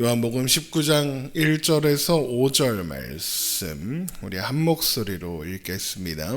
요한복음 19장 1절에서 5절 말씀 우리 한 목소리로 읽겠습니다.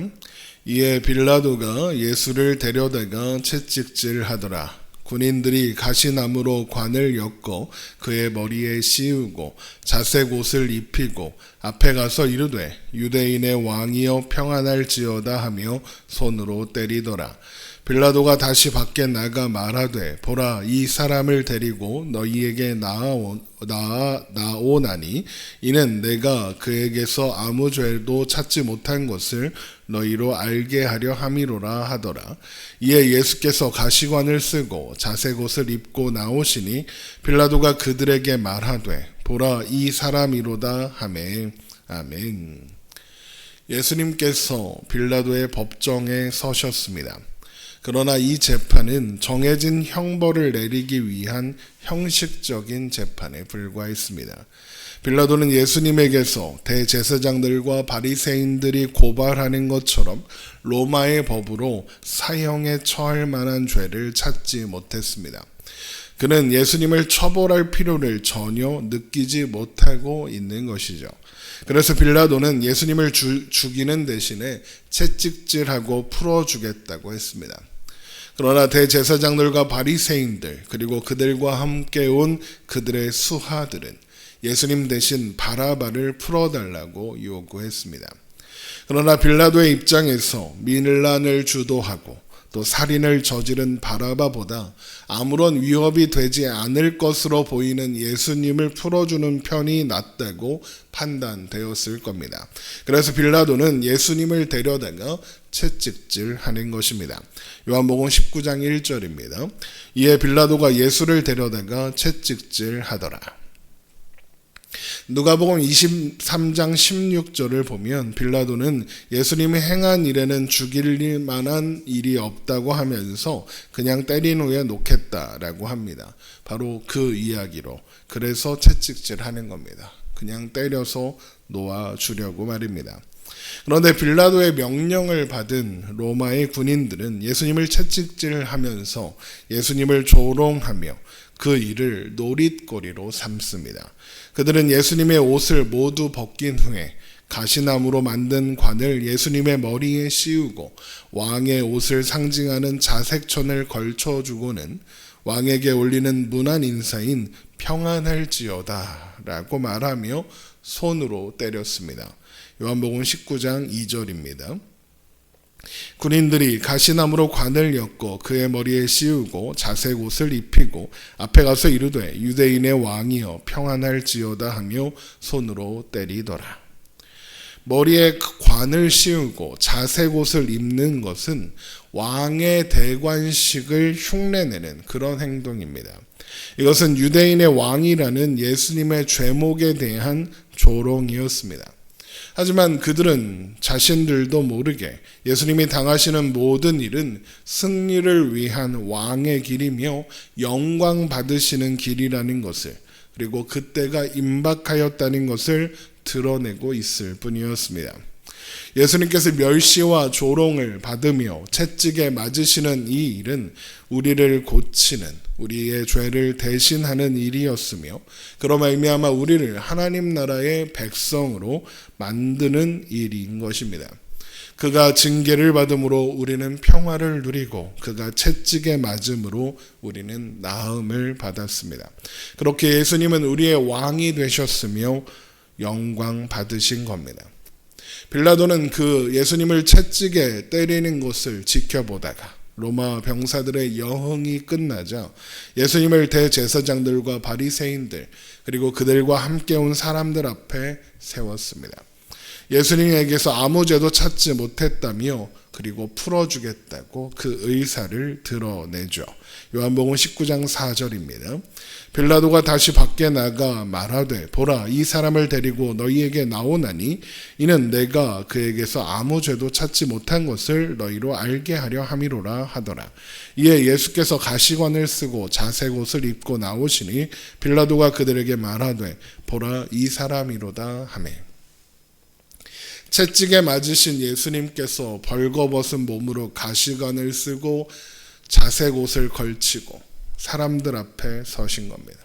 이에 빌라도가 예수를 데려다가 채찍질하더라. 군인들이 가시나무로 관을 엮어 그의 머리에 씌우고 자색 옷을 입히고 앞에 가서 이르되 유대인의 왕이여 평안할지어다 하며 손으로 때리더라. 빌라도가 다시 밖에 나가 말하되 보라 이 사람을 데리고 너희에게 나오, 나, 나오나니 이는 내가 그에게서 아무 죄도 찾지 못한 것을 너희로 알게 하려 함이로라 하더라. 이에 예수께서 가시관을 쓰고 자색 옷을 입고 나오시니 빌라도가 그들에게 말하되 보라 이 사람이로다 하매. 아멘. 예수님께서 빌라도의 법정에 서셨습니다. 그러나 이 재판은 정해진 형벌을 내리기 위한 형식적인 재판에 불과했습니다. 빌라도는 예수님에게서 대제사장들과 바리새인들이 고발하는 것처럼 로마의 법으로 사형에 처할 만한 죄를 찾지 못했습니다. 그는 예수님을 처벌할 필요를 전혀 느끼지 못하고 있는 것이죠. 그래서 빌라도는 예수님을 주, 죽이는 대신에 채찍질하고 풀어주겠다고 했습니다. 그러나 대제사장들과 바리새인들 그리고 그들과 함께 온 그들의 수하들은 예수님 대신 바라바를 풀어달라고 요구했습니다. 그러나 빌라도의 입장에서 민란을 주도하고 또 살인을 저지른 바라바보다 아무런 위협이 되지 않을 것으로 보이는 예수님을 풀어주는 편이 낫다고 판단되었을 겁니다. 그래서 빌라도는 예수님을 데려다가 채찍질 하는 것입니다. 요한복음 19장 1절입니다. 이에 빌라도가 예수를 데려다가 채찍질 하더라. 누가복음 23장 16절을 보면 빌라도는 예수님이 행한 일에는 죽일 만한 일이 없다고 하면서 그냥 때린 후에 놓겠다라고 합니다. 바로 그 이야기로 그래서 채찍질하는 겁니다. 그냥 때려서 놓아 주려고 말입니다. 그런데 빌라도의 명령을 받은 로마의 군인들은 예수님을 채찍질하면서 예수님을 조롱하며 그 일을 놀잇거리로 삼습니다. 그들은 예수님의 옷을 모두 벗긴 후에 가시나무로 만든 관을 예수님의 머리에 씌우고 왕의 옷을 상징하는 자색천을 걸쳐주고는 왕에게 올리는 문안 인사인 평안할지어다 라고 말하며 손으로 때렸습니다. 요한복음 19장 2절입니다. 군인들이 가시나무로 관을 엮고 그의 머리에 씌우고 자색 옷을 입히고 앞에 가서 이르되 유대인의 왕이여 평안할지어다 하며 손으로 때리더라. 머리에 관을 씌우고 자색 옷을 입는 것은 왕의 대관식을 흉내내는 그런 행동입니다. 이것은 유대인의 왕이라는 예수님의 죄목에 대한 조롱이었습니다. 하지만 그들은 자신들도 모르게 예수님이 당하시는 모든 일은 승리를 위한 왕의 길이며 영광 받으시는 길이라는 것을 그리고 그때가 임박하였다는 것을 드러내고 있을 뿐이었습니다. 예수님께서 멸시와 조롱을 받으며 채찍에 맞으시는 이 일은 우리를 고치는 우리의 죄를 대신하는 일이었으며 그로 말미암아 우리를 하나님 나라의 백성으로 만드는 일인 것입니다. 그가 징계를 받음으로 우리는 평화를 누리고 그가 채찍에 맞음으로 우리는 나음을 받았습니다. 그렇게 예수님은 우리의 왕이 되셨으며 영광 받으신 겁니다. 빌라도는 그 예수님을 채찍에 때리는 것을 지켜보다가 로마 병사들의 여흥이 끝나자 예수님을 대제사장들과 바리새인들 그리고 그들과 함께 온 사람들 앞에 세웠습니다. 예수님에게서 아무 죄도 찾지 못했다며 그리고 풀어주겠다고 그 의사를 드러내죠. 요한복음 19장 4절입니다. 빌라도가 다시 밖에 나가 말하되 보라 이 사람을 데리고 너희에게 나오나니 이는 내가 그에게서 아무 죄도 찾지 못한 것을 너희로 알게 하려 함이로라 하더라. 이에 예수께서 가시관을 쓰고 자색 옷을 입고 나오시니 빌라도가 그들에게 말하되 보라 이 사람이로다 하매 채찍에 맞으신 예수님께서 벌거벗은 몸으로 가시관을 쓰고 자색 옷을 걸치고 사람들 앞에 서신 겁니다.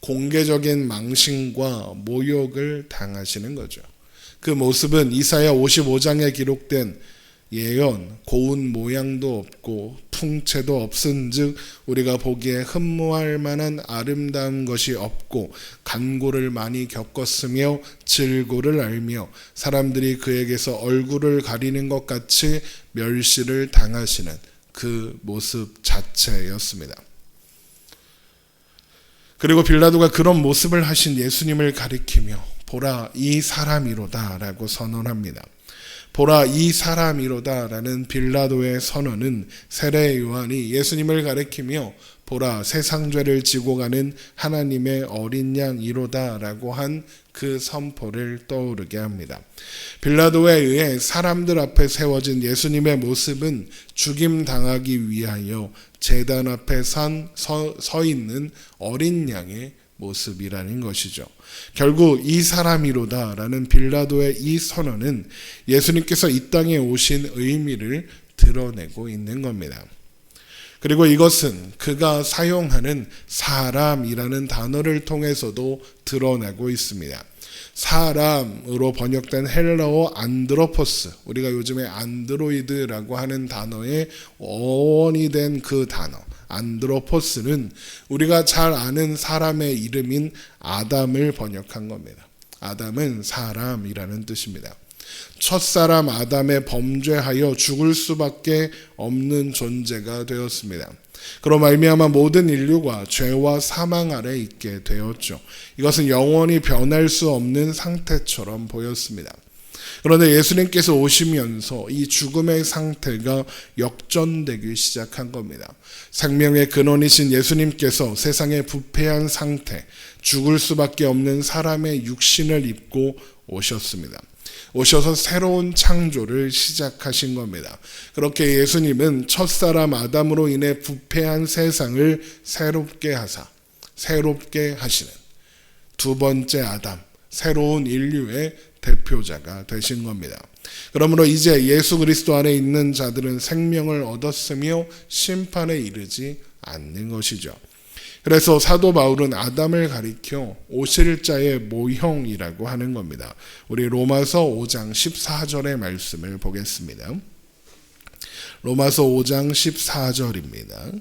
공개적인 망신과 모욕을 당하시는 거죠. 그 모습은 이사야 55장에 기록된 예언, 고운 모양도 없고 풍채도 없은즉 우리가 보기에 흠모할 만한 아름다운 것이 없고 간고를 많이 겪었으며 질고를 알며 사람들이 그에게서 얼굴을 가리는 것 같이 멸시를 당하시는 그 모습 자체였습니다. 그리고 빌라도가 그런 모습을 하신 예수님을 가리키며 보라 이 사람이로다라고 선언합니다. 보라 이 사람이로다라는 빌라도의 선언은 세례 요한이 예수님을 가리키며 보라 세상 죄를 지고 가는 하나님의 어린 양이로다라고 한 그 선포를 떠오르게 합니다. 빌라도에 의해 사람들 앞에 세워진 예수님의 모습은 죽임 당하기 위하여 제단 앞에 선, 서, 서 있는 어린 양의 모습이라는 것이죠. 결국 이 사람이로다라는 빌라도의 이 선언은 예수님께서 이 땅에 오신 의미를 드러내고 있는 겁니다. 그리고 이것은 그가 사용하는 사람이라는 단어를 통해서도 드러내고 있습니다. 사람으로 번역된 헬라어 안드로포스, 우리가 요즘에 안드로이드라고 하는 단어의 어원이 된 그 단어, 안드로포스는 우리가 잘 아는 사람의 이름인 아담을 번역한 겁니다. 아담은 사람이라는 뜻입니다. 첫사람 아담의 범죄하여 죽을 수밖에 없는 존재가 되었습니다. 그로 말미암아 모든 인류가 죄와 사망 아래 있게 되었죠. 이것은 영원히 변할 수 없는 상태처럼 보였습니다. 그런데 예수님께서 오시면서 이 죽음의 상태가 역전되기 시작한 겁니다. 생명의 근원이신 예수님께서 세상의 부패한 상태, 죽을 수밖에 없는 사람의 육신을 입고 오셨습니다. 오셔서 새로운 창조를 시작하신 겁니다. 그렇게 예수님은 첫사람 아담으로 인해 부패한 세상을 새롭게 하사, 새롭게 하시는 두 번째 아담, 새로운 인류의 대표자가 되신 겁니다. 그러므로 이제 예수 그리스도 안에 있는 자들은 생명을 얻었으며 심판에 이르지 않는 것이죠. 그래서 사도 바울은 아담을 가리켜 오실 자의 모형이라고 하는 겁니다. 우리 로마서 5장 14절의 말씀을 보겠습니다. 로마서 5장 14절입니다.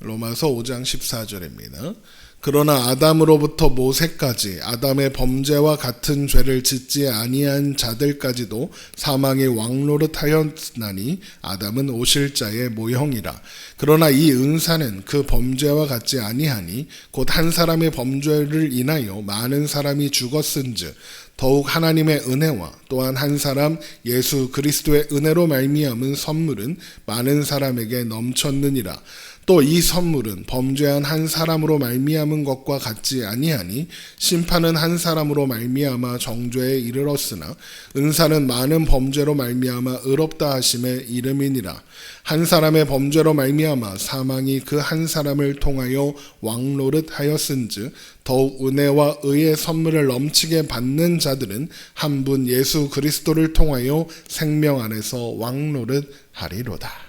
로마서 5장 14절입니다. 그러나 아담으로부터 모세까지 아담의 범죄와 같은 죄를 짓지 아니한 자들까지도 사망의 왕노릇하였나니 아담은 오실 자의 모형이라. 그러나 이 은사는 그 범죄와 같지 아니하니 곧 한 사람의 범죄를 인하여 많은 사람이 죽었은즉 더욱 하나님의 은혜와 또한 한 사람 예수 그리스도의 은혜로 말미암은 선물은 많은 사람에게 넘쳤느니라 또 이 선물은 범죄한 한 사람으로 말미암은 것과 같지 아니하니 심판은 한 사람으로 말미암아 정죄에 이르렀으나 은사는 많은 범죄로 말미암아 의롭다 하심의 이름이니라 한 사람의 범죄로 말미암아 사망이 그 한 사람을 통하여 왕노릇 하였은즉 더욱 은혜와 의의 선물을 넘치게 받는 자들은 한 분 예수 그리스도를 통하여 생명 안에서 왕노릇 하리로다.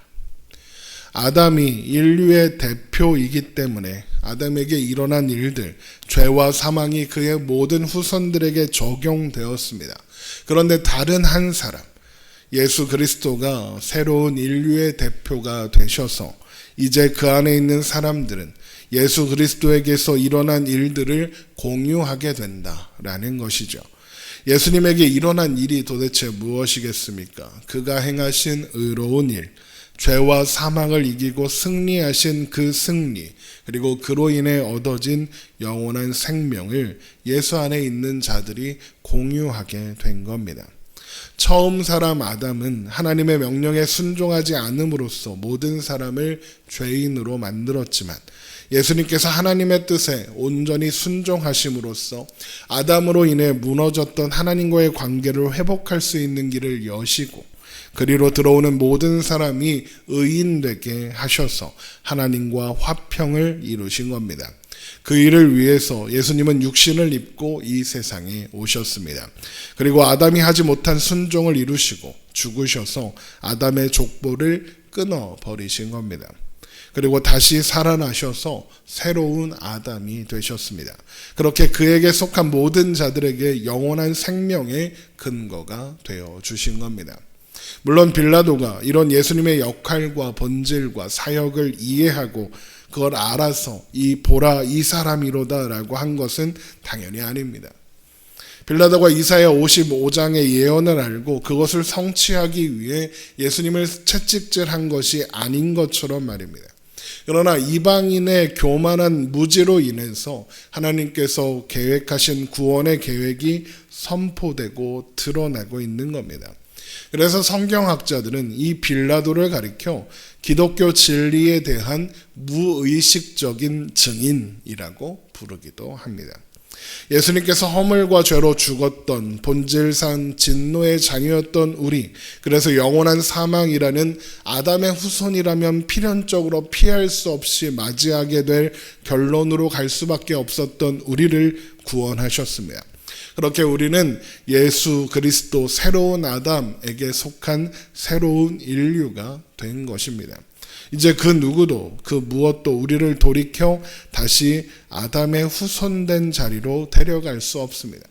아담이 인류의 대표이기 때문에 아담에게 일어난 일들, 죄와 사망이 그의 모든 후손들에게 적용되었습니다. 그런데 다른 한 사람, 예수 그리스도가 새로운 인류의 대표가 되셔서 이제 그 안에 있는 사람들은 예수 그리스도에게서 일어난 일들을 공유하게 된다라는 것이죠. 예수님에게 일어난 일이 도대체 무엇이겠습니까? 그가 행하신 의로운 일, 죄와 사망을 이기고 승리하신 그 승리, 그리고 그로 인해 얻어진 영원한 생명을 예수 안에 있는 자들이 공유하게 된 겁니다. 처음 사람 아담은 하나님의 명령에 순종하지 않음으로써 모든 사람을 죄인으로 만들었지만 예수님께서 하나님의 뜻에 온전히 순종하심으로써 아담으로 인해 무너졌던 하나님과의 관계를 회복할 수 있는 길을 여시고 그리로 들어오는 모든 사람이 의인 되게 하셔서 하나님과 화평을 이루신 겁니다. 그 일을 위해서 예수님은 육신을 입고 이 세상에 오셨습니다. 그리고 아담이 하지 못한 순종을 이루시고 죽으셔서 아담의 족보를 끊어 버리신 겁니다. 그리고 다시 살아나셔서 새로운 아담이 되셨습니다. 그렇게 그에게 속한 모든 자들에게 영원한 생명의 근거가 되어 주신 겁니다. 물론 빌라도가 이런 예수님의 역할과 본질과 사역을 이해하고 그걸 알아서 이 보라 이 사람이로다라고 한 것은 당연히 아닙니다. 빌라도가 이사야 55장의 예언을 알고 그것을 성취하기 위해 예수님을 채찍질한 것이 아닌 것처럼 말입니다. 그러나 이방인의 교만한 무지로 인해서 하나님께서 계획하신 구원의 계획이 선포되고 드러나고 있는 겁니다. 그래서 성경학자들은 이 빌라도를 가리켜 기독교 진리에 대한 무의식적인 증인이라고 부르기도 합니다. 예수님께서 허물과 죄로 죽었던 본질상 진노의 자녀였던 우리, 그래서 영원한 사망이라는 아담의 후손이라면 필연적으로 피할 수 없이 맞이하게 될 결론으로 갈 수밖에 없었던 우리를 구원하셨습니다. 그렇게 우리는 예수 그리스도 새로운 아담에게 속한 새로운 인류가 된 것입니다. 이제 그 누구도 그 무엇도 우리를 돌이켜 다시 아담의 후손된 자리로 데려갈 수 없습니다.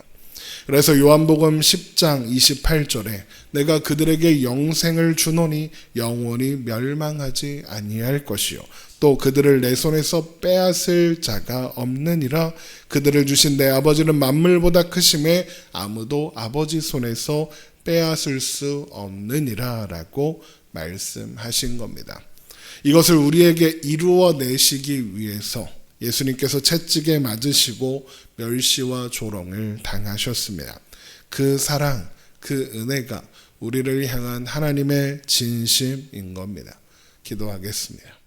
그래서 요한복음 10장 28절에 내가 그들에게 영생을 주노니 영원히 멸망하지 아니할 것이요 또 그들을 내 손에서 빼앗을 자가 없느니라 그들을 주신 내 아버지는 만물보다 크심에 아무도 아버지 손에서 빼앗을 수 없느니라라고 말씀하신 겁니다. 이것을 우리에게 이루어 내시기 위해서 예수님께서 채찍에 맞으시고 멸시와 조롱을 당하셨습니다. 그 사랑, 그 은혜가 우리를 향한 하나님의 진심인 겁니다. 기도하겠습니다.